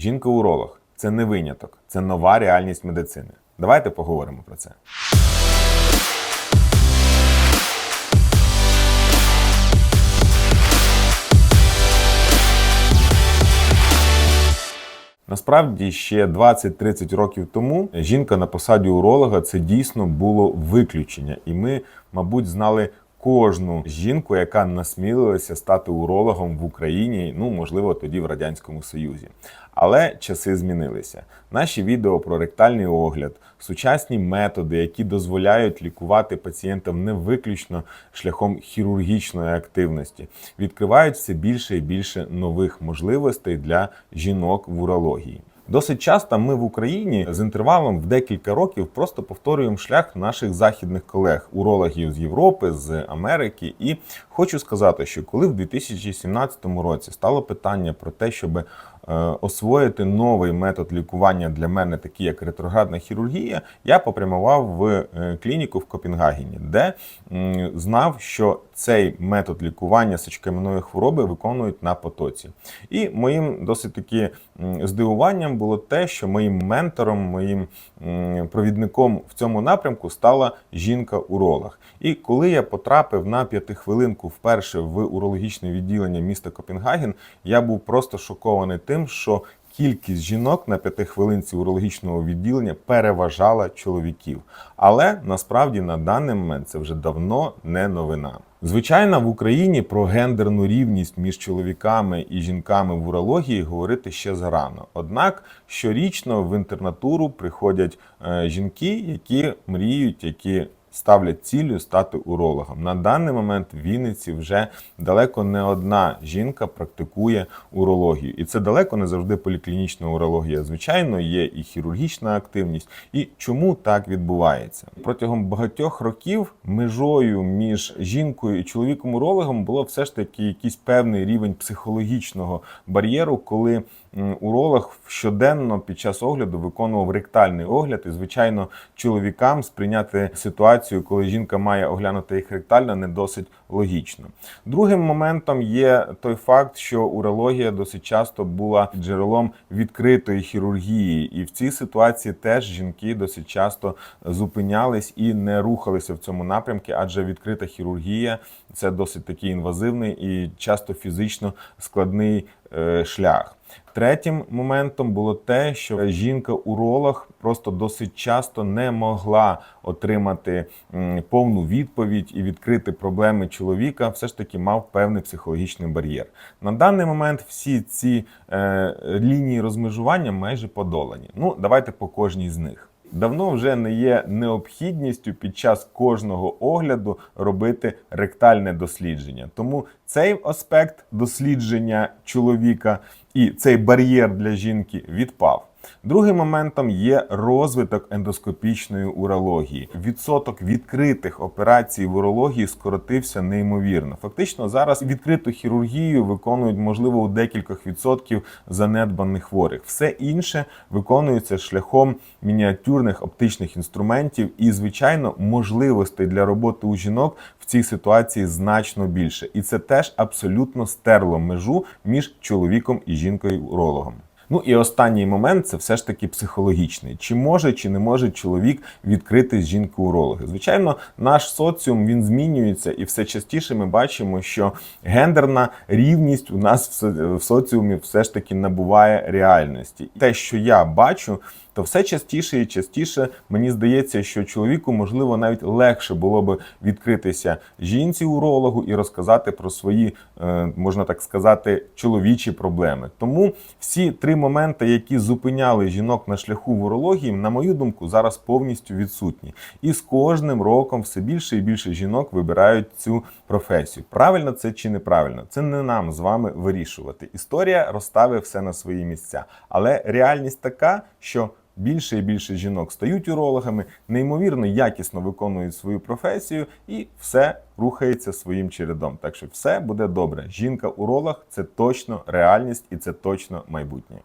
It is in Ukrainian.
Жінка-уролог це не виняток, це нова реальність медицини. Давайте поговоримо про це. Насправді ще 20-30 років тому жінка на посаді уролога це дійсно було виключення, і ми, мабуть, знали кожну жінку, яка насмілилася стати урологом в Україні, ну можливо, тоді в радянському Союзі. Але часи змінилися. Наші відео про ректальний огляд, сучасні методи, які дозволяють лікувати пацієнтів не виключно шляхом хірургічної активності, відкривають все більше і більше нових можливостей для жінок в урології. Досить часто ми в Україні з інтервалом в декілька років просто повторюємо шлях наших західних колег, урологів з Європи, з Америки. І хочу сказати, що коли в 2017 році стало питання про те, щоб освоїти новий метод лікування для мене, такий як ретроградна хірургія, я попрямував в е, клініку в Копенгагені, де знав, що цей метод лікування сечокам'яної хвороби виконують на потоці. І моїм досить таки здивуванням було те, що моїм ментором, моїм провідником в цьому напрямку стала жінка-уролог. І коли я потрапив на п'ятихвилинку вперше в урологічне відділення міста Копенгаген, я був просто шокований тим, що кількість жінок на п'ятихвилинці урологічного відділення переважала чоловіків. Але насправді на даний момент це вже давно не новина. Звичайно, в Україні про гендерну рівність між чоловіками і жінками в урології говорити ще зарано. Однак щорічно в інтернатуру приходять е, жінки, які мріють, які ставлять ціллю стати урологом. На даний момент в Вінниці вже далеко не одна жінка практикує урологію, і це далеко не завжди поліклінічна урологія. Звичайно, є і хірургічна активність. І чому так відбувається? Протягом багатьох років межою між жінкою і чоловіком-урологом було все ж таки якийсь певний рівень психологічного бар'єру, коли уролог щоденно під час огляду виконував ректальний огляд, і звичайно, чоловікам сприйняти ситуацію, коли жінка має оглянути їх ректально, не досить логічно. Другим моментом є той факт, що урологія досить часто була джерелом відкритої хірургії, і в цій ситуації теж жінки досить часто зупинялись і не рухалися в цьому напрямку, адже відкрита хірургія це досить такий інвазивний і часто фізично складний шлях. Третім моментом було те, що жінка-уролог просто досить часто не могла отримати повну відповідь і відкрити проблеми чоловіка, все ж таки мав певний психологічний бар'єр. На даний момент всі ці е, лінії розмежування майже подолані. Ну, давайте по кожній з них. Давно вже не є необхідністю під час кожного огляду робити ректальне дослідження. Тому цей аспект дослідження чоловіка і цей бар'єр для жінки відпав. Другим моментом є розвиток ендоскопічної урології. Відсоток відкритих операцій в урології скоротився неймовірно. Фактично зараз відкриту хірургію виконують можливо у декількох відсотків занедбаних хворих. Все інше виконується шляхом мініатюрних оптичних інструментів, і звичайно можливостей для роботи у жінок в цій ситуації значно більше. І це теж абсолютно стерло межу між чоловіком і жінкою-урологом. Ну і останній момент це все ж таки психологічний. Чи може чи не може чоловік відкрити з жінки урологи? Звичайно, наш соціум він змінюється, і все частіше ми бачимо, що гендерна рівність у нас в соціумі все ж таки набуває реальності. Те, що я бачу, то все частіше і частіше мені здається, що чоловіку можливо навіть легше було би відкритися жінці урологу і розказати про свої, е, можна так сказати, чоловічі проблеми. Тому всі три моменти, які зупиняли жінок на шляху в урології, на мою думку, зараз повністю відсутні. І з кожним роком все більше і більше жінок вибирають цю професію. Правильно це чи неправильно? Це не нам з вами вирішувати. Історія розставить все на свої місця, але реальність така, що більше і більше жінок стають урологами, неймовірно якісно виконують свою професію, і все рухається своїм чередом. Так що все буде добре. Жінка-уролог це точно реальність і це точно майбутнє.